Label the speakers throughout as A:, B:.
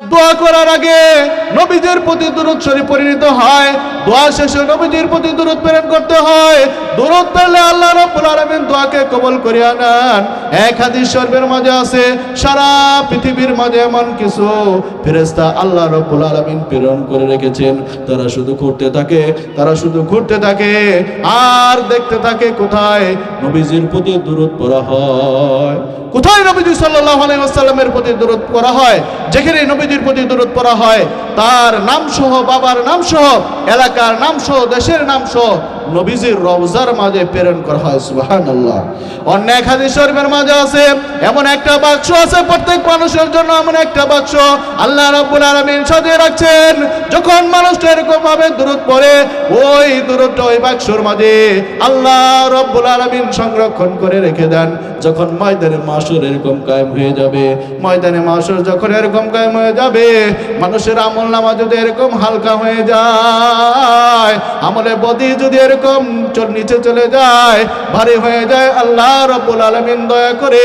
A: দোয়া করার আগে নবীদের প্রতি দূরত শরীফ পরিণত হয়। দোয়া শেষে নবীদের প্রতি দূরত প্রেরণ করতে হয়। দূরত পেলে আল্লাহ রাব্বুল আলামিন দোয়াকে কবুল করিয়া নেন। এক হাদিস শরীফের মাঝে আছে, সারা পৃথিবীর মাঝে এমন কিছু ফেরেশতা আল্লাহ রাব্বুল আলামিন প্রেরণ করে রেখেছেন। তারা শুধু ঘুরতে থাকে, তারা শুধু ঘুরতে থাকে, আর দেখতে থাকে কোথায় নবীজির প্রতি দূরত পড়া হয়। কোথায় নবীজি সাল্লাল্লাহু আলাইহি ওয়াসাল্লামের প্রতি দূরত পড়া হয়? যেখানে নবীজির প্রতি দূরত পড়া হয়। তার নাম সহ বাবার নাম সহ এলাকার নাম সহ দেশের নাম সহ নবীজির রওজার মাঝে প্রেরণ করা হয়, সুবহানাল্লাহ। অন্য এক শরীফের মাঝে আছে, এমন একটা বাক্স আছে, প্রত্যেক মানুষের জন্য এমন একটা বাক্স। আল্লাহ রাব্বুল আলামিন সাজিয়ে রাখছেন, যখন মানুষটা এরকম ভাবে দূরত পড়ে, ওই দূরতটা ওই বাক্সর মাঝে আল্লাহ রাব্বুল আলামিন সংরক্ষণ করে রেখে দেন। যখন ময়দানে মাসুর এরকম কায়েম হয়ে যাবে, ময়দানে মাসুর যখন এরকম কায়েম হয়ে যাবে। মানুষের আমল নামা যদি এরকম হালকা হয়ে যায় আমলে বদি যদি এরকম নিচে চলে যায়, ভারী হয়ে যায়, আল্লাহ রব্বুল আলামিন দয়া করে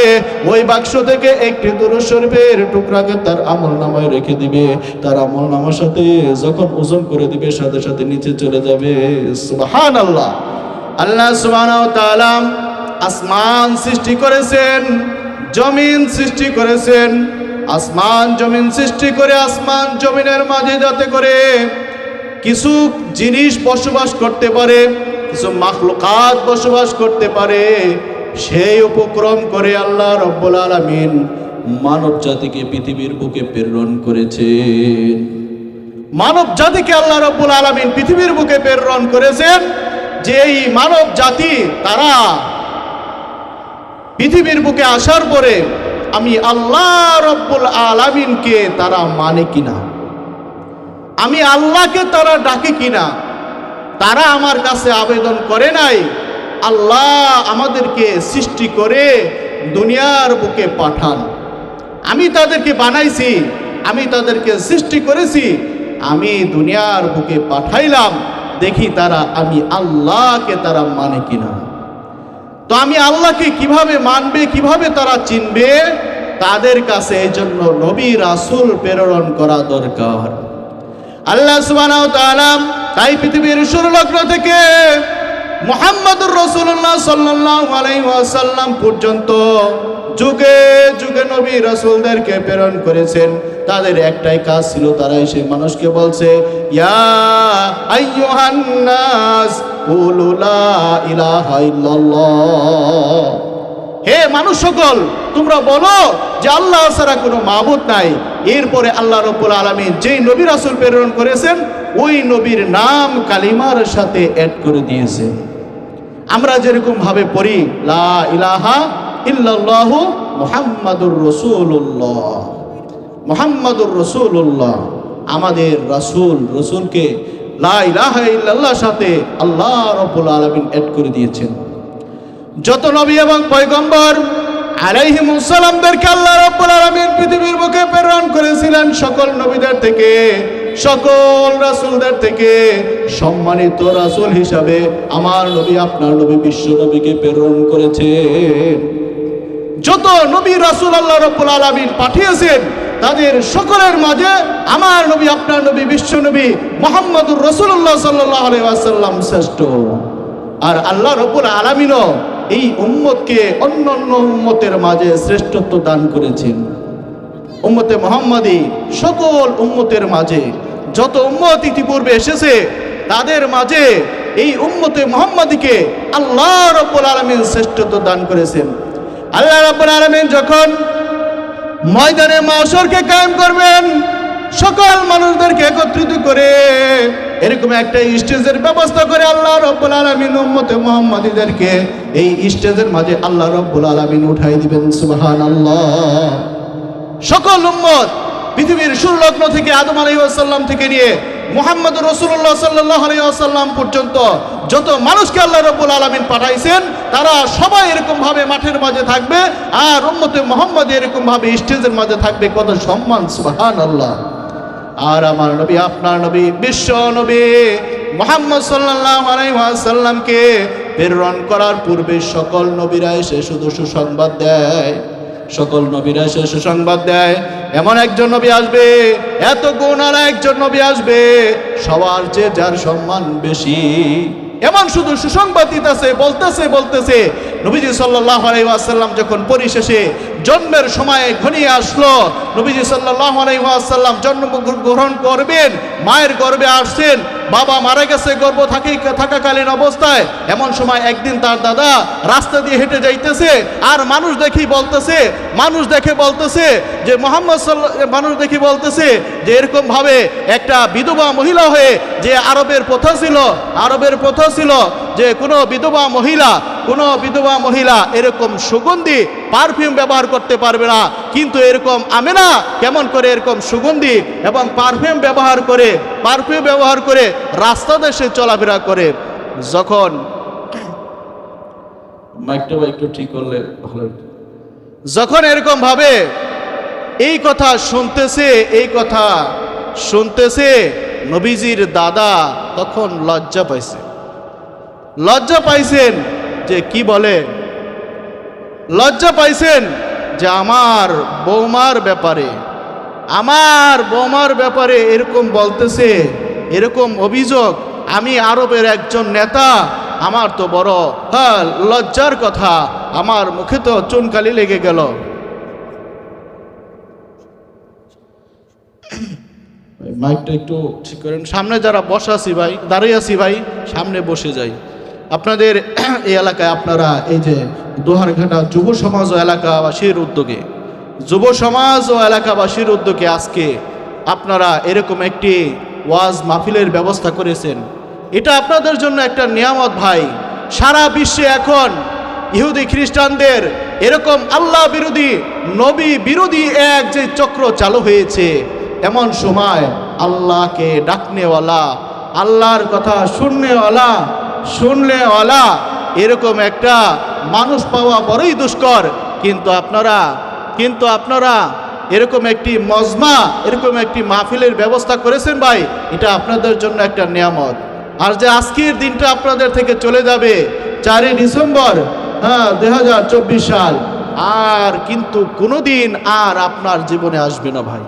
A: ওই বাক্স থেকে একটি দুরূদ শরীফের টুকরাকে তার আমল নামায় রেখে দিবে। তার আমল নামার সাথে যখন ওজন করে দিবে, সাথে সাথে নিচে চলে যাবে। সুবহানাল্লাহ। আল্লাহ ওয়া তাআলা আসমান সৃষ্টি করেছেন, জমিন সৃষ্টি করেছেন আসমান জমিন সৃষ্টি করে আসমান জমিনের মাঝে যাতে করে কিছু জিনিস বসবাস করতে পারে, কিছু মাখলুকাত বসবাস করতে পারে, সেই উপক্রম করে আল্লাহ রব্বুল আলামিন মানব জাতিকে পৃথিবীর বুকে প্রেরণ করেছেন মানব জাতিকে আল্লাহ রব্বুল আলামিন পৃথিবীর বুকে প্রেরণ করেছেন, যে এই মানব জাতি তারা পৃথিবীর বুকে আসার পরে আমি আল্লাহ রব্বুল আলামিনকে তারা মানে কিনা? আমি আল্লাহকে তারা ডাকে কিনা? তারা আমার কাছে আবেদন করে নাই। আল্লাহ আমাদেরকে সৃষ্টি করে দুনিয়ার বুকে পাঠান। আমি তাদেরকে বানাইছি, আমি তাদেরকে সৃষ্টি করেছি, আমি দুনিয়ার বুকে পাঠাইলাম। দেখি তারা আমি আল্লাহকে তারা মানে কিনা? তো আমি আল্লাহকে কীভাবে মানবে, কীভাবে তারা চিনবে? তাদের কাছে এই জন্য নবী রাসুল প্রেরণ করা দরকার। আল্লাহ তাআলা তাই পৃথিবীর সুরলগ্ন থেকে মুহাম্মদুর রাসূলুল্লাহ সাল্লাল্লাহু আলাইহি ওয়াসাল্লাম পর্যন্ত যুগে যুগে নবী রাসূলদেরকে প্রেরণ করেছেন। তাদের একটাই কাজ ছিল, তারা এসে মানুষকে বলছে হে মানুষ সকল তোমরা বলো যে আল্লাহ ছাড়া কোনো মাবুদ নাই। এরপরে আল্লাহ রব্বুল আলমী যেই নবী রাসূল প্রেরণ করেছেন, ওই নবীর নাম কালিমার সাথে অ্যাড করে দিয়েছেন আমরা যেরকম ভাবে পড়ি, লা ইলাহা ইল্লাল্লাহু মুহাম্মাদুর রাসূলুল্লাহ। মুহাম্মাদুর রাসূলুল্লাহ। আমাদের রাসূল, রাসূলকে লা ইলাহা ইল্লাল্লাহ সাথে আল্লাহ রাব্বুল আলামিন অ্যাড করে দিয়েছেন। যত নবী এবং পয়গম্বর আলাইহিমুসালামদেরকে আল্লাহ রাব্বুল আলামিন পৃথিবীর বুকে প্রেরণ করেছিলেন, সকল নবীদের থেকে সকল রাসূলদের থেকে সম্মানিত রাসূল হিসাবে আমার নবী আপনার নবী বিশ্ব নবীকে প্রেরণ করেছেন যত নবী রাসূল আল্লাহ রাব্বুল আলামিন পাঠিয়েছেন, তাদের সকলের মাঝে আমার নবী আপনার নবী বিশ্ব নবী মোহাম্মদুর রসুল্লাহ সাল্লাহ আলাইহি শ্রেষ্ঠ। আর আল্লাহ রব্বুল আলামিনও এই উম্মতকে অন্য অন্য উম্মতের মাঝে শ্রেষ্ঠত্ব দান করেছেন। উম্মতে মোহাম্মদী সকল উম্মতের মাঝে যত উম্মত ইতিপূর্বে এসেছে, তাদের মাঝে এই উম্মতে মোহাম্মদীকে আল্লাহ রব্বুল আলামিন শ্রেষ্ঠত্ব দান করেছেন। আল্লাহ রব্বুল আলামিন যখন ময়দানে মাসরকে কায়েম করবেন, সকল মানুষদেরকে একত্রিত করে এরকম একটা স্টেজের ব্যবস্থা করে আল্লাহ রব্বুল আলামিন উম্মতে মুহাম্মাদীদেরকে এই স্টেজের মাঝে আল্লাহ রব্বুল আলামিন উঠাই দিবেন, সুবহানাল্লাহ। সকল উম্মত পৃথিবীর সুরলগ্ন থেকে আদম আলাইহি ওয়াসাল্লাম থেকে নিয়ে মোহাম্মদ রসুল্লাহ সাল্লাহ আলাইহি ওয়াসাল্লাম পর্যন্ত যত মানুষকে আল্লাহ রব্বুল আলামিন পাঠাইছেন, তারা সবাই এরকম ভাবে মাঠের মাঝে থাকবে আর উম্মতে মোহাম্মদ এরকম ভাবে স্টেজের মাঝে থাকবে। কত সম্মান সুহান আল্লাহ আর আমার নবী, আপনার নবী, বিশ্ব নবী মোহাম্মদ সাল্লাহ আলাইসাল্লামকে প্রেরণ করার পূর্বে সকল নবীরা এসে শুধু সুসংবাদ দেয়। সকল নবীরা এসে সুসংবাদ দেয়। এমন একজন নবী আসবে, এত গুণ আর একজন নবী আসবে, সবার যে যার সম্মান বেশি। এমন শুধু সুসংবাদ দিতেছে, বলতেছে বলতেছে। নবীজি সাল্লাহ আলাইসাল্লাম যখন পরিশেষে জন্মের সময় ঘনিয়ে আসলো, নবীজি সাল্লাহ আলাইসাল্লাম জন্ম গ্রহণ করবেন, মায়ের গর্ভে আসছেন বাবা মারা গেছে, গর্ব থাকি থাকাকালীন অবস্থায়। এমন সময় একদিন তার দাদা রাস্তা দিয়ে হেঁটে যাইতেছে, আর মানুষ দেখি বলতেছে, মানুষ দেখে বলতেছে যে মোহাম্মদ সাল্লা মানুষ দেখি বলতেছে যে এরকমভাবে একটা বিধবা মহিলা হয়ে যে আরবের প্রথা ছিল, আরবের প্রথা ছিল যে কোনো বিধবা মহিলা কোনো বিধবা মহিলা এরকম সুগন্ধি পারফিউম ব্যবহার করতে পারবে না। কিন্তু এরকম আমেনা কেমন করে এরকম সুগন্ধি এবং পারফিউম ব্যবহার করে পারফিউম ব্যবহার করে রাস্তা দেশে চলাফেরা করে। যখন মাইকটা একটু ঠিক করলে ভালো যখন এরকম ভাবে এই কথা শুনতেছে এই কথা শুনতেছে নবীজির দাদা তখন লজ্জা পাইছে। লজ্জা পাইছেন যে কি বলে? লজ্জা পাইছেন যে আমার বৌমার ব্যাপারে, আমার বৌমার ব্যাপারে এরকম বলতেছে, এরকম অভিযোগ। আমি আরবের একজন নেতা, আমার তো বড় হ্যাঁ লজ্জার কথা, আমার মুখে তো চুনকালি লেগে গেল। মাইকটা একটু ঠিক করেন। সামনে যারা বসা আছি ভাই, দাঁড়িয়ে আছি ভাই, সামনে বসে যাই। আপনাদের এই এলাকায় আপনারা এই যে দোহারঘাটা যুব সমাজ ও এলাকাবাসীর উদ্যোগে, যুব সমাজ ও এলাকাবাসীর উদ্যোগে আজকে আপনারা এরকম একটি ওয়াজ মাহফিলের ব্যবস্থা করেছেন। এটা আপনাদের জন্য একটা নিয়ামত ভাই। সারা বিশ্বে এখন ইহুদি খ্রিস্টানদের এরকম আল্লাহ বিরোধী, নবী বিরোধী এক যে চক্র চালু হয়েছে, এমন সময় আল্লাহকে ডাকনেওয়ালা, আল্লাহর কথা শুননেওয়ালা শুনলেওয়ালা এরকম একটা মানুষ পাওয়া বড়ই দুষ্কর। কিন্তু আপনারা কিন্তু আপনারা, এরকম একটি মজমা, এরকম একটি মাহফিলের ব্যবস্থা করেছেন ভাই, এটা আপনাদের জন্য একটা নিয়ামত। আর যে আজকের দিনটা আপনাদের থেকে চলে যাবে, চারই ডিসেম্বর হ্যাঁ দু হাজার চব্বিশ সাল। আর কিন্তু কোনোদিন আর আপনার জীবনে আসবে না ভাই।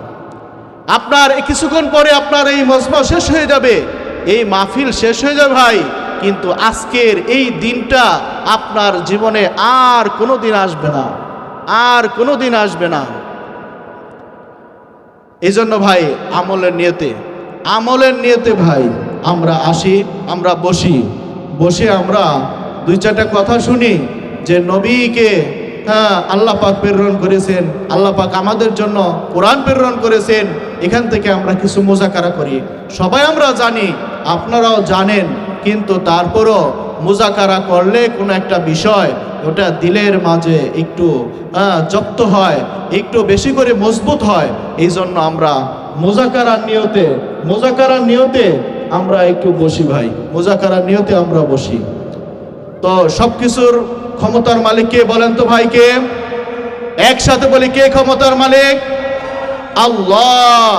A: আপনার, কিছুক্ষণ পরে আপনার এই মজমা শেষ হয়ে যাবে। এই মাহফিল শেষ হয়ে যাবে ভাই। কিন্তু আজকের এই দিনটা আপনার জীবনে আর কোনো দিন আসবে না। আর কোনো দিন আসবে না। এই জন্য ভাই, আমলের নিয়তে আমলের নিয়তে ভাই, আমরা আসি, আমরা বসি। বসে আমরা দুই চারটা কথা শুনি যে নবীকে হ্যাঁ আল্লাহ পাক প্রেরণ করেছেন, আল্লাহ পাক আমাদের জন্য কোরআন প্রেরণ করেছেন, এখান থেকে আমরা কিছু মোজাকারা করি। সবাই আমরা জানি, আপনারাও জানেন কিন্তু তারপরও মোজাকারা করলে কোনো একটা বিষয়, ওটা দিলের মাঝে একটু জপ্ত হয়, একটু বেশি করে মজবুত হয় এই জন্য আমরা মোজাকারার নিয়তে মোজাকারার নিয়তে আমরা একটু বসি ভাই, মোজাকারার নিয়তে আমরা বসি। তো সব কিছুর ক্ষমতার মালিক কে বলেন তো ভাই কে? একসাথে বলি কে ক্ষমতার মালিক? আল্লাহ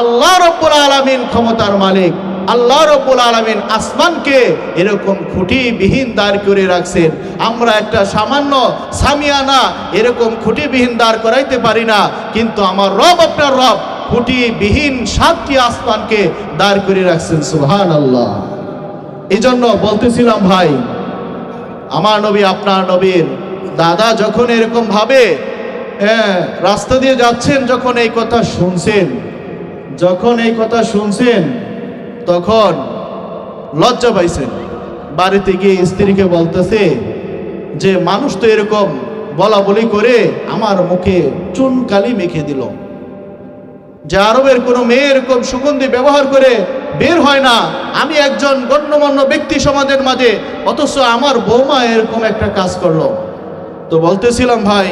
A: আল্লাহ রব্বুল আলামিন ক্ষমতার মালিক। আল্লাহ রব্বুল আলামিন আসমানকে এরকম খুঁটিবিহীন দাঁড় করে রাখছেন। আমরা একটা সামান্য সামিয়ানা এরকম খুঁটিবিহীন দাঁড় করাইতে পারি না, কিন্তু আমার রব আপনার রব খুঁটিবিহীন সাতটি আসমানকে দাঁড় করে রাখছেন সুহান আল্লাহ এই জন্য বলতেছিলাম ভাই, আমার নবী আপনার নবীর দাদা যখন এরকম ভাবে হ্যাঁ রাস্তা দিয়ে যাচ্ছেন, যখন এই কথা শুনছেন, যখন এই কথা শুনছেন তখন লজ্জা পাইছেন। বাড়িতে গিয়ে স্ত্রীকে বলতেছে যে, মানুষ তো এরকম বলা বলি করে আমার মুখে চুন কালি মেখে দিল। যে আরবের কোনো মেয়ে এরকম সুগন্ধি ব্যবহার করে বের হয় না। আমি একজন গণ্যমান্য ব্যক্তি সমাজের মাঝে, অথচ আমার বৌমা এরকম একটা কাজ করল। তো বলতেছিলাম, ভাই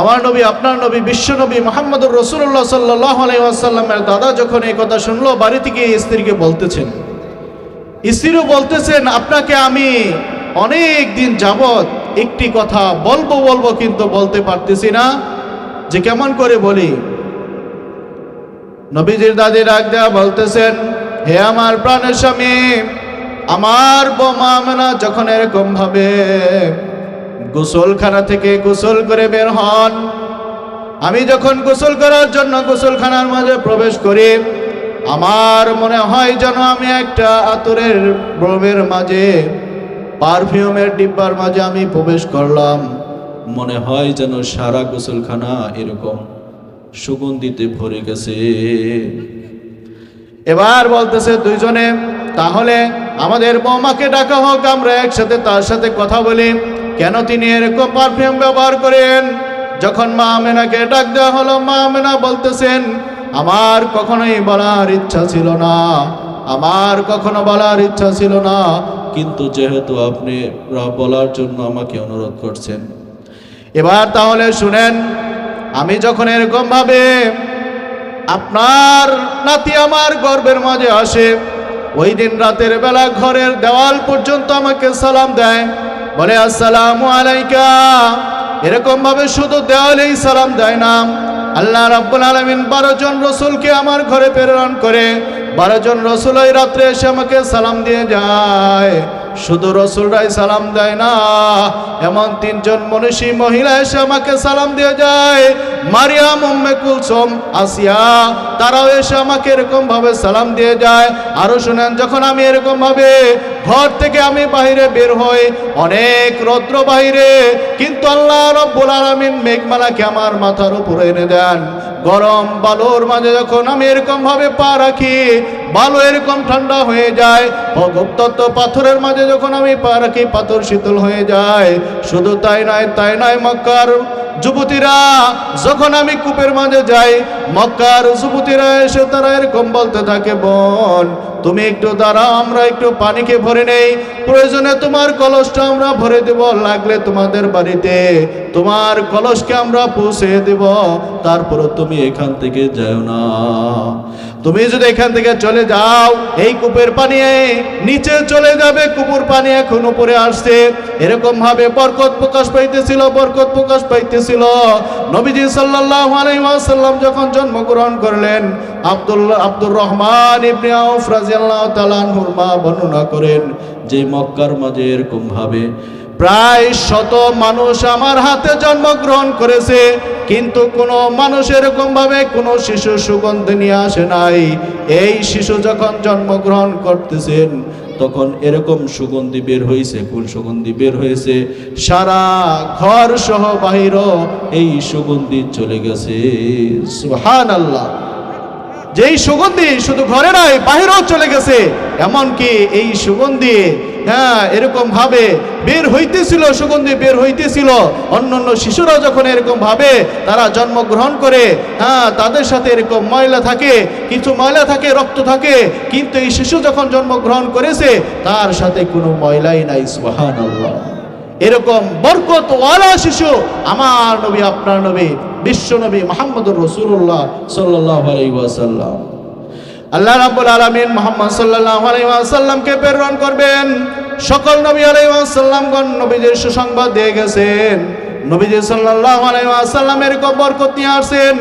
A: আমার নবী, আপনার নবী, বিশ্ব নবী মোহাম্মদুর রসুল্লাহ সাল্লাহ আলাইসাল্লামের দাদা যখন এই কথা শুনলো, বাড়ি থেকে স্ত্রীকে বলতেছেন। স্ত্রীও বলতেছেন, আপনাকে আমি অনেক দিন যাবৎ একটি কথা বলব বলব, কিন্তু বলতে পারতেছি না। যে কেমন করে বলি, নবীজির দাদি ডাক দেয়া বলতেছেন, হে আমার প্রাণের স্বামী আমার বোমা যখন এরকম ভাবে গোসলখানা থেকে গোসল করে বের হন। আমি যখন গোসল করার জন্য গোসলখানার মাঝে প্রবেশ করি, আমার মনে হয় যেন আমি একটা আতরের ব্রমের মাঝে, পারফিউমের ডিব্বার মাঝে আমি প্রবেশ করলাম।
B: মনে হয় যেন সারা গোসলখানা এরকম সুগন্ধিতে ভরে গেছে।
A: এবার বলতেছে দুইজনে, তাহলে আমাদের বৌমাকে ডাকা হোক, আমরা একসাথে তার সাথে কথা বলি। কেন তিনি এরকম পারফিউম ব্যবহার করেন? যখন মা আমেনাকে ডাক দেওয়া হলো, মা আমেনা বলতেছেন, আমার কখনোই বলার ইচ্ছা ছিল না, আমার কখনো বলার ইচ্ছা ছিল না,
B: কিন্তু যেহেতু আপনি বলার জন্য আমাকে অনুরোধ করছেন।
A: এবার তাহলে শুনেন, আমি যখন এরকম ভাবে আপনার নাতি আমার গর্বের মাঝে আসে, ওই দিন রাতের বেলা ঘরের দেওয়াল পর্যন্ত আমাকে সালাম দেয়। বলে, আসসালাম আলাইকা। এরকম ভাবে শুধু দেওয়ালেই সালাম দেয় না। আল্লাহ রাব্বুল আলমিন বারো জন রসুলকে আমার ঘরে প্রেরণ করে, বারো জন রসুল ওই রাত্রে এসে আমাকে সালাম দিয়ে যায়। শুধু রসুলরাই সালাম দেয় না, এমন তিনজন মনীষী মহিলা এসে আমাকে সালাম দিয়ে যায়, মারিয়াম, উম্মে কুলসুম, আসিয়া, তারাও এসে আমাকে এরকম ভাবে সালাম দিয়ে যায়। আরও শুনেন, যখন আমি এরকম ভাবে ঘর থেকে আমি বাইরে বের হই, অনেক রৌদ্র বাইরে কিন্তু আল্লাহ রব্বুল আলামিন মেঘমালাকে আমার মাথার উপরে এনে দেন। গরম বালুর মাঝে যখন আমি এরকম ভাবে পা রাখি, বালু এরকম ঠান্ডা হয়ে যায় ভগবতত্ত্ব পাথরের মাঝে যখন আমি পা রাখি, পাথর শীতল হয়ে যায়। শুধু তাই নয় তাই নয় মক্কার যুবতীরা, যখন আমি কূপের মাঝে যাই, মক্কার যুবতীরা এসে তারা এরকম বলতে থাকে, বোন, তুমি একটু দাঁড়াও, আমরা একটু পানিকে ভরে নেই। প্রয়োজনে তোমার কলসটা আমরা ভরে দেব, লাগলে তোমাদের বাড়িতে তোমার কলসকে আমরা পৌঁছে দেব। তারপর তুমি এখান থেকে যাও না। তুমি যদি এখান থেকে চলে যাও, এই কূপের পানি নিচে চলে যাবে, কুপুর পানি এখন উপরে আসছে। এরকম ভাবে বরকত প্রকাশ পাইতেছিল, বরকত প্রকাশ পাইতেছিল। নবীজি সাল্লাল্লাহু আলাইহি ওয়াসাল্লাম যখন জন্মগ্রহণ করলেন আব্দুল্লাহ আব্দুর রহমান ইবনে আউফ তাআলা মা বর্ণনা করেন
B: যে মক্কার মাঝে এরকম ভাবে
A: প্রায় শত মানুষ আমার হাতে জন্মগ্রহণ করেছে, কিন্তু কোনো মানুষ এরকম ভাবে কোনো শিশু সুগন্ধ নিয়ে আসে নাই। এই শিশু যখন জন্মগ্রহণ করতেছেন,
B: তখন এরকম সুগন্ধি বের হয়েছে কোন সুগন্ধি বের হয়েছে।
A: সারা ঘর সহ বাহির
B: এই সুগন্ধি চলে গেছে।
A: সুহান আল্লাহ যেই সুগন্ধি শুধু ঘরে নয় বাহিরেও চলে গেছে। এমনকি এই সুগন্ধি হ্যাঁ এরকম ভাবে বের হইতেছিল, সুগন্ধি বের হইতেছিল। অন্য অন্য শিশুরা যখন এরকম ভাবে তারা জন্মগ্রহণ করে হ্যাঁ তাদের সাথে এরকম ময়লা থাকে, কিছু ময়লা থাকে, রক্ত থাকে, কিন্তু এই শিশু যখন জন্মগ্রহণ করেছে, তার সাথে কোনো ময়লাই নাই সুহান এরকম বরকত ওয়ালা শিশু আমার নবী, আপনার নবী, বিশ্ব নবী মোহাম্মদুর রসুল্লাহ
B: সাল্লাল্লাহু আলাইহি ওয়াসাল্লাম।
A: আল্লাহ রাব্বুল আলামিন মুহাম্মদ সাল্লাল্লাহু আলাইহি ওয়াসাল্লামকে প্রেরণ করবেন। সকল নবী আলাইহি ওয়াসাল্লামগণ নবীদের সুসংবাদ দিয়ে গেছেন। নবীজি সাল্লাল্লাহু আলাইহি ওয়াসাল্লামের কবর কোথায় আছেন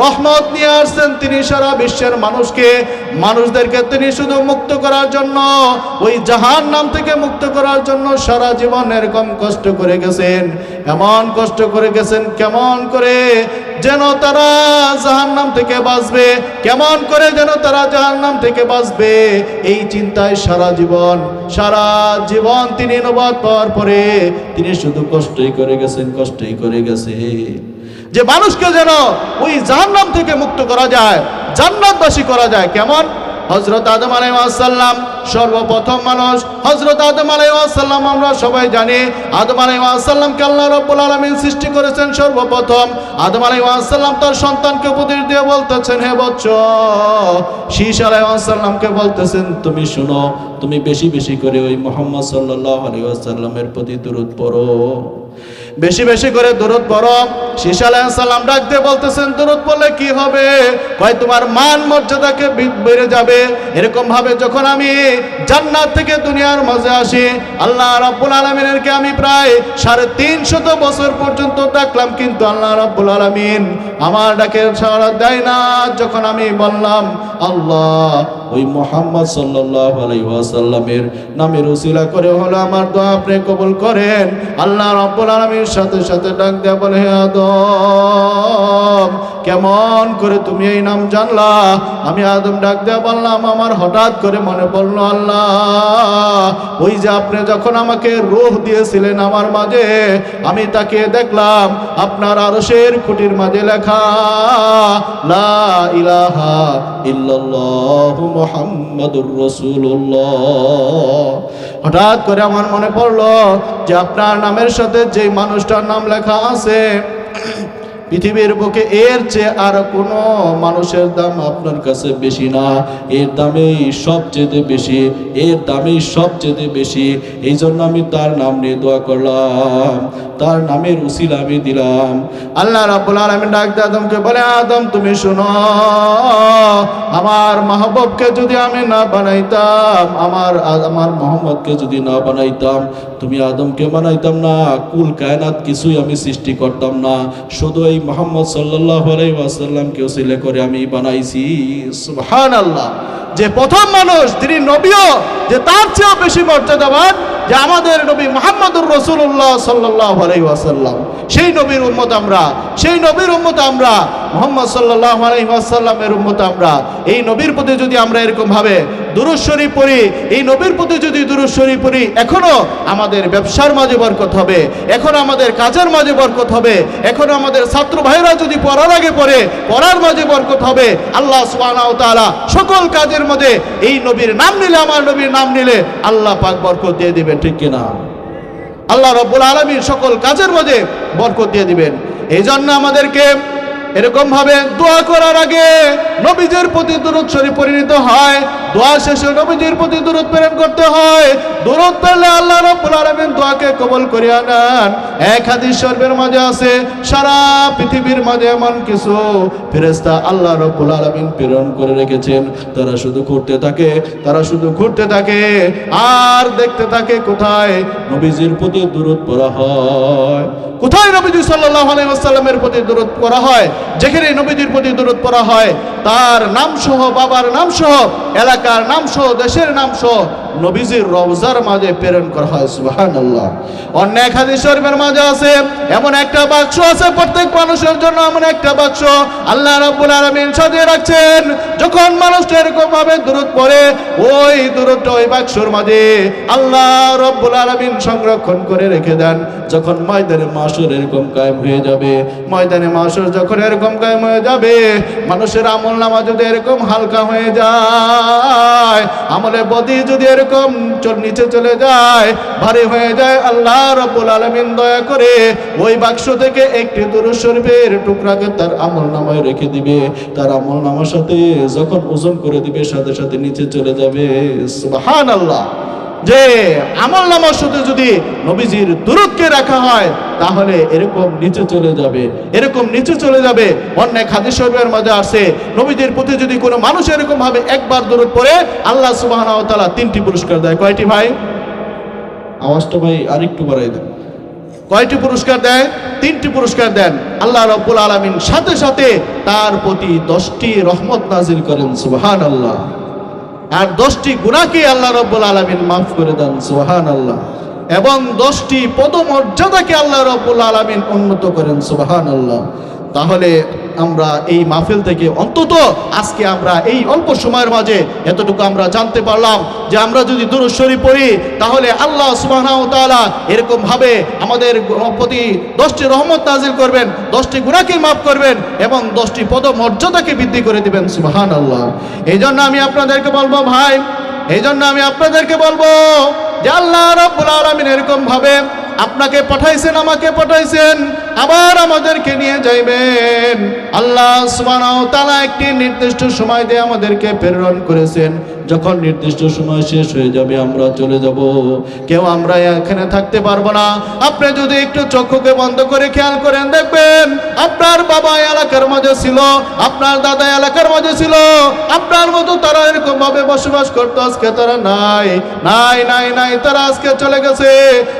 A: রহমত নিয়ে আসছেন তিনি সারা বিশ্বের মানুষকে। মানুষদেরকে তিনি শুধু মুক্ত করার জন্য, ওই জাহান নাম থেকে মুক্ত করার জন্য সারা জীবন এরকম কষ্ট করে গেছেন। এমন কষ্ট করে গেছেন, কেমন করে যেন তারা জাহান নাম থেকে বাঁচবে, কেমন করে যেন তারা জাহান নাম থেকে বাঁচবে, এই চিন্তায় সারা জীবন সারা জীবন তিনি নবাদ পাওয়ার পরে তিনি শুধু কষ্টই করে গেছেন, কষ্টই করে গেছে যে মানুষকে যেন ওই জাহান্নাম থেকে মুক্ত করা যায়, জান্নাতবাসী করা যায়। কেমন? হজরত আদম আলাইসাল্লাম সর্বপ্রথম মানুষ হজরত আদম আলাইসাল্লাম আমরা সবাই জানি আদম আলাইসাল্লামকে আল্লাহ রব্বুল আলমিন সৃষ্টি করেছেন সর্বপ্রথম। আদম আলাইসাল্লাম তার সন্তানকে উপদেশ দিয়ে বলতেছেন, হে বচ্চ শীষ আলাইসাল্লামকে বলতেছেন,
B: তুমি শুনো, তুমি বেশি বেশি করে ওই মোহাম্মদ সাল্লাল্লাহু আলাইহি ওয়াসাল্লামের প্রতি দরুদ পড়ো।
A: বেশি বেশি করে দূরত পড়ো। শীষ আলাইসাল্লাম ডাক দিয়ে বলতেছেন দূরত পড়লে কি হবে? কয়, তোমার মান মর্যাদাকে বেড়ে যাবে। এরকম ভাবে যখন আমি জান্নাত থেকে দুনিয়ার মাঝে আসি। আল্লাহ রাব্বুল আলমিনেরকে আমি প্রায় সাড়ে তিনশত বছর পর্যন্ত ডাকলাম কিন্তু আল্লাহ রাব্বুল আলমিন আমার ডাকে সাড়া দেয় না। যখন আমি বললাম, আল্লাহ
B: ওই মোহাম্মদ সাল্লাহ আলাইসাল্লামের নামের উসিলা করে হলো, আমার দোয়া আপনি কবুল করেন। আল্লাহ রব্বুল আলমীর সাথে সাথে ডাক দেয়া বলে আদম, কেমন করে তুমি এই নাম জানলা? আমি আদম ডাক দেয়া বললাম, আমার হঠাৎ করে মনে পড়ল, আল্লাহ, ওই যে আপনি যখন আমাকে রোহ দিয়েছিলেন আমার মাঝে, আমি তাকে দেখলাম আপনার আরশের খুঁটির মাঝে লেখা, লা ইলাহা ইল্লাল্লাহু মুহাম্মাদুর রসুল্লাহ হঠাৎ করে আমার মনে পড়ল যে আপনার নামের সাথে যে মানুষটার নাম লেখা আছে পৃথিবীর বুকে এর চেয়ে আর কোনো মানুষের দাম আপনার কাছে বেশি না। এর দামেই সবচেয়ে বেশি, এর দামেই সবচেয়ে বেশি। এই জন্য আমি তার নাম নিয়ে দোয়া করলাম। তার নামের উসিল আমি দিলাম। আল্লাহ রাব্বুল আলামিন ডাক দিয়ে আদমকে বলে, আদম, তুমি শোনো, আমার মাহবুবকে যদি আমি না বানাইতাম, আমার আমার মোহাম্মদকে যদি না বানাইতাম, তুমি আদমকে বানাইতাম না। কুল কায়নাত কিছুই আমি সৃষ্টি করতাম না। শুধু এই মোহাম্মদ সাল্লাহ আলাইসাল্লামকে ওসিলে করে আমি বানাইছি। সুবহান আল্লাহ যে প্রথম মানুষ তিনি নবীও, যে তার চেয়েও বেশি মর্যাদাবান যে আমাদের নবী মোহাম্মদুর রসুল্লাহ সাল্লাহ আলাইসাল্লাম সেই নবীর উম্মত আমরা, সেই নবীর উম্মত আমরা, মোহাম্মদ সাল্লাহ আলাইসাল্লামের উম্মত আমরা। এই নবীর প্রতি যদি আমরা এরকম ভাবে দুরুশ্বরী পড়ি, এই নবীর প্রতি যদি দুরুশ্বরী পড়ি, এখনও আমাদের ব্যবসার মাঝে বরকত হবে, এখন আমাদের কাজের মাঝে বরকত হবে, এখন আমাদের ছাত্র ভাইরা যদি পড়ার আগে পড়ে, পড়ার মাঝে বরকত হবে। আল্লাহ সুবহানাহু ওয়া তাআলা সকল কাজের মধ্যে এই নবীর নাম নিলে, আমার নবীর নাম নিলে আল্লাহ পাক বরকত দিয়ে দিবেন। ঠিক কিনা? আল্লাহ রব্বুল আলমীর সকল কাজের মধ্যে বরকত দিয়ে দিবেন। এই জন্য আমাদেরকে এরকম ভাবে দোয়া করার আগে নবীজের প্রতি দূরত শরীফ পরিণত হয়। দোয়া শেষে নবীজির প্রতি দূরত প্রেরণ করতে হয়। দূরত পেলে আল্লাহ রব্বুল আলামিন দোয়াকে কবুল করিয়া নেন এক হাদিস শরীফের মাঝে আছে, সারা পৃথিবীর মাঝে এমন কিছু ফেরেশতা আল্লাহ রব্বুল আলামিন প্রেরণ করে রেখেছেন। তারা শুধু ঘুরতে থাকে, তারা শুধু ঘুরতে থাকে, আর দেখতে থাকে কোথায় নবীজির প্রতি দূরত পড়া হয়। কোথায় নবীজি সাল্লাল্লাহু আলাইহি ওয়াসাল্লামের প্রতি দূরত পড়া হয়? যেখানে নবীজির প্রতি দূরত পড়া হয়, তার নাম সহ বাবার নাম সহ এলাকার নাম সহ দেশের নাম সহ নবীজির রওজার মাঝে প্রেরণ করা হয়, সুবহানাল্লাহ। অন্য এক হাদিস শরীফের মাঝে আছে, এমন একটা বাক্স আছে, প্রত্যেক মানুষের জন্য এমন একটা বাক্স। আল্লাহ রাব্বুল আলামিন সাজিয়ে রাখছেন, যখন মানুষটা এরকম ভাবে দূরত পড়ে, ওই দূরতটা ওই বাক্সর মাঝে আল্লাহ রব্বুল আলামিন সংরক্ষণ করে রেখে দেন, যখন ময়দানে মাসুর এরকম কায়েম হয়ে যাবে। ময়দানে মাসুর যখন এরকম কায়েম হয়ে যাবে, মানুষের আমল নামা যদি এরকম হালকা হয়ে যায়, আমলে বদি যদি এরকম চল- নিচে চলে যায়, ভারী হয়ে যায়। আল্লাহ রব্বুল আলমিন দয়া করে ওই বাক্স থেকে একটি দুরুদ শরীফের টুকরাকে তার আমল নামায় রেখে দিবে। তার আমল নামার সাথে যখন ওজন করে দিবে, সাথে সাথে নিচে চলে যাবে। সুবহানাল্লাহ। যে আমল নামার সাথে যদি নবীজির দূরত্বে রাখা হয়, তাহলে এরকম নিচে চলে যাবে। এরকম নিচে চলে যাবে। অনেক হাদিস শরীফের মধ্যে আছে নবীজির প্রতি যদি কোনো মানুষ এরকম ভাবে একবার দূরত পড়ে, আল্লাহ ওয়া তিনটি পুরস্কার দেয়। কয়টি ভাই? আওয়াজটা ভাই আরেকটু বাড়াই দেন। কয়টি পুরস্কার দেয়? তিনটি পুরস্কার দেন। আল্লাহ রব্বুল আলমিন সাথে সাথে তার প্রতি দশটি রহমত নাজিল করেন সুবহান আল্লাহ আর দশটি গুণাকে আল্লাহ রব্বুল আলমিন মাফ করে দেন সোহান আল্লাহ এবং দশটি পদমর্যাদাকে আল্লাহ রব্বুল আলমিন উন্নত করেন সোহান আল্লাহ তাহলে আমরা এই মাহফিল থেকে অন্তত আজকে আমরা এই অল্প সময়ের মাঝে এতটুকু আমরা জানতে পারলাম যে আমরা যদি দুরুশ্বরী পড়ি, তাহলে আল্লাহ সুবহানাহু ওয়া তাআলা এরকম ভাবে আমাদের প্রতি দশটি রহমত নাজিল করবেন, দশটি গুণাকে মাফ করবেন এবং দশটি পদমর্যাদাকে বৃদ্ধি করে দিবেন সুবহান আল্লাহ এই জন্য আমি আপনাদেরকে বলব, ভাই এই জন্য আমি আপনাদেরকে বলব যে আল্লাহ রব্বুল আলামিন এরকম ভাবে আপনাকে পাঠাইছেন, আমাকে পাঠাইছেন আবার আমাদেরকে নিয়ে যাইবেন। আল্লাহ ওয়া তাআলা একটি নির্দিষ্ট সময় দিয়ে আমাদেরকে প্রেরণ করেছেন। যখন নির্দিষ্ট সময় শেষ হয়ে যাবে, আমরা চলে যাব। কেউ আমরা এখানে থাকতে পারব না। আপনি যদি একটু চক্ষুকে বন্ধ করে খেয়াল করেন, দেখবেন আপনার বাবা এলাকার মাঝে ছিল, আপনার দাদা
A: এলাকার মাঝে ছিল, আপনার মতো তারা এরকম ভাবে বসবাস করতো, আজকে তারা নাই নাই নাই নাই, তারা আজকে চলে গেছে।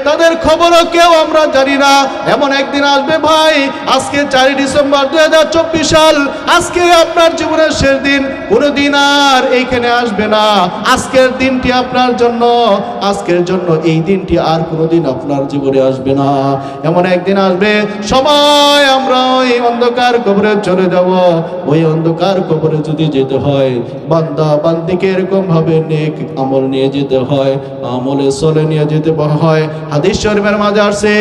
A: তাদের খবরও কেউ আমরা জানি না। এমন একদিন আসবে, ভাই, আজকে চারই ডিসেম্বর দুই হাজার চব্বিশ সাল, আজকে আপনার জীবনের শেষ দিন। কোনোদিন আর এইখানে আসবে না। আজকের দিনটি আপনার জন্য, আজকের জন্য এই দিনটি আর কোনোদিন আপনার জীবনে আসবে না। এমন একদিন আসবে, সবাই আমরা ওই অন্ধকার কবরে চলে যাব। ওই অন্ধকার কবরে যদি যেতে হয়, বান্দা বান্দিকে এরকম ভাবে নেক আমল নিয়ে যেতে হয়, আমলে চলে নিয়ে যেতে হয়। হাদিস শরীফের মাঝে আসছে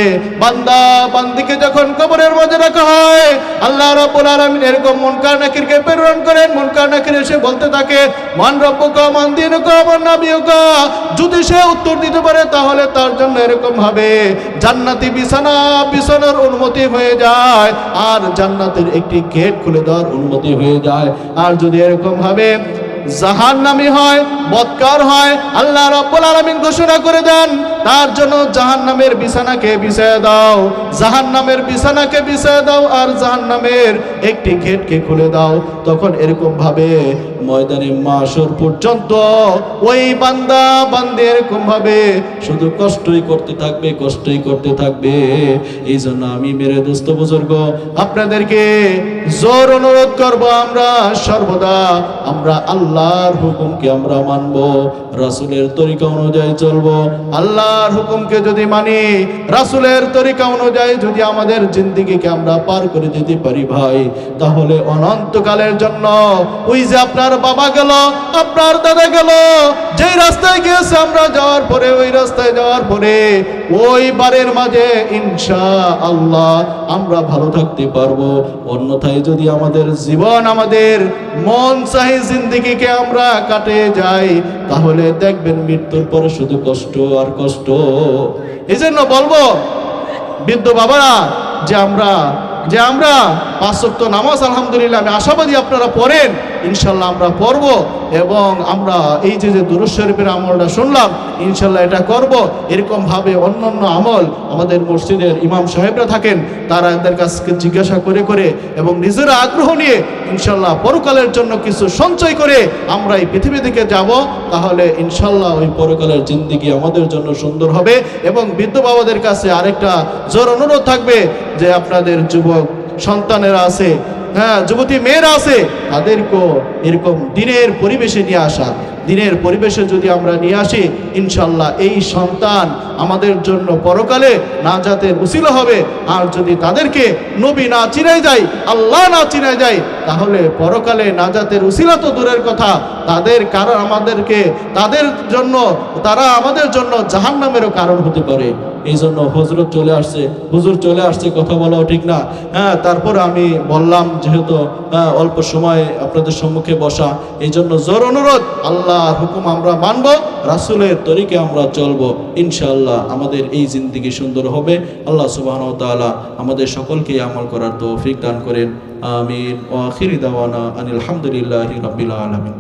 A: বান্দা বান্দিকে যখন কবরের মাঝে রাখা হয়, আল্লাহ রাব্বুল আলামিন এরকম মুনকার নাকিরকে প্রেরণ করেন। মুনকার নাকির এসে বলতে থাকে, মান রব্বুকা মান নাবিয়ুকা যদি সে উত্তর দিতে পারে, তাহলে তার জন্য এরকম হবে। জান্নাতি বিছানা বিছানার অনুমতি হয়ে যায়, আর জান্নাতের একটি গেট খুলে দেওয়ার অনুমতি হয়ে যায়। আর যদি এরকম ভাবে জাহান নামি হয়, বৎকার হয়, আল্লাহ রব্বুল আলমিন ঘোষণা করে দেন তার জন্য জাহান নামের বিছানাকে বিছায় দাও জাহান নামের বিছানাকে বিছায় দাও আর জাহান নামের একটি গেটকে খুলে দাও। তখন এরকম ভাবে ময়দানে মাসর পর্যন্ত ওই বান্দা বান্দে এরকম ভাবে শুধু কষ্টই করতে থাকবে, কষ্টই করতে থাকবে। এই জন্য আমি মেরে দোস্ত বুজুর্গ, আপনাদেরকে জোর অনুরোধ করব আমরা সর্বদা, আমরা আল্লাহর হুকুমকে আমরা মানব, রাসূলের তরিকা অনুযায়ী চলবো। আল্লাহর হুকুমকে যদি মানি, রাসূলের তরিকা অনুযায়ী যদি আমাদের জিন্দিগিকে আমরা পার করে যেতে পারি ভাই, তাহলে অনন্তকালের জন্য ওই যে আপনার বাবা গেল, আপনার দাদা গেল, যেই রাস্তায় গিয়েছে আমরা যাওয়ার পরে, ওই রাস্তায় যাওয়ার পরে, ওই বারের মাঝে ইনশা আল্লাহ আমরা ভালো থাকতে পারব। অন্যথায় যদি আমাদের জীবন, আমাদের মন চাহি জিন্দিগিকে আমরা কাটে যাই, তাহলে দেখবেন মৃত্যুর পরে শুধু কষ্ট আর কষ্ট। এই জন্য বলব, বৃদ্ধ বাবারা, যে আমরা যে আমরা পাঁচ ওয়াক্ত নামাজ, আলহামদুলিল্লাহ, আমি আশাবাদী আপনারা পড়েন। ইনশাল্লাহ আমরা পড়ব এবং আমরা এই যে যে দুরুজ শরীফের আমলটা শুনলাম, ইনশাল্লাহ এটা করব। এরকম ভাবে অন্যান্য আমল আমাদের মসজিদের ইমাম সাহেবরা থাকেন, তারা এদের কাছকে জিজ্ঞাসা করে করে এবং নিজেরা আগ্রহ নিয়ে ইনশাল্লাহ পরকালের জন্য কিছু সঞ্চয় করে আমরা এই পৃথিবী থেকে যাব। তাহলে ইনশাল্লাহ ওই পরকালের জিন্দিগি আমাদের জন্য সুন্দর হবে এবং বৃদ্ধ বাবাদের কাছে আরেকটা জোর অনুরোধ থাকবে যে, আপনাদের যুবক সন্তানেরা আছে হ্যাঁ যুবতী মেয়েরা আছে তাদেরকেও এরকম দিনের পরিবেশে নিয়ে আসা। দিনের পরিবেশে যদি আমরা নিয়ে আসি ইনশাল্লাহ এই সন্তান আমাদের জন্য পরকালে না যাতে উসিল হবে আর যদি তাদেরকে নবী না চিনাই যায় আল্লাহ না চিনাই যায় তাহলে পরকালে নাজাতের উসিলা তো দূরের কথা তাদের কারণ আমাদেরকে তাদের জন্য তারা আমাদের জন্য জাহান্নামেরও কারণ হতে পারে। এই জন্য হজরত চলে আসছে হুজুর চলে আসছে কথা বলাও ঠিক না। হ্যাঁ তারপর আমি বললাম যেহেতু হ্যাঁ, অল্প সময় আপনাদের সম্মুখে বসা এই জন্য জোর অনুরোধ আল্লাহ হুকুম আমরা মানব, রাসুলের তরিকে আমরা চলব। ইনশাআল্লাহ আমাদের এই জিন্দিগি সুন্দর হবে। আল্লাহ সুবাহ তালা আমাদের সকলকে আমল করার তৌফিক দান করেন। আমিন। ও আখিরি দাওয়ানা আনিল আলহামদুলিল্লাহ রবিল আলামিন।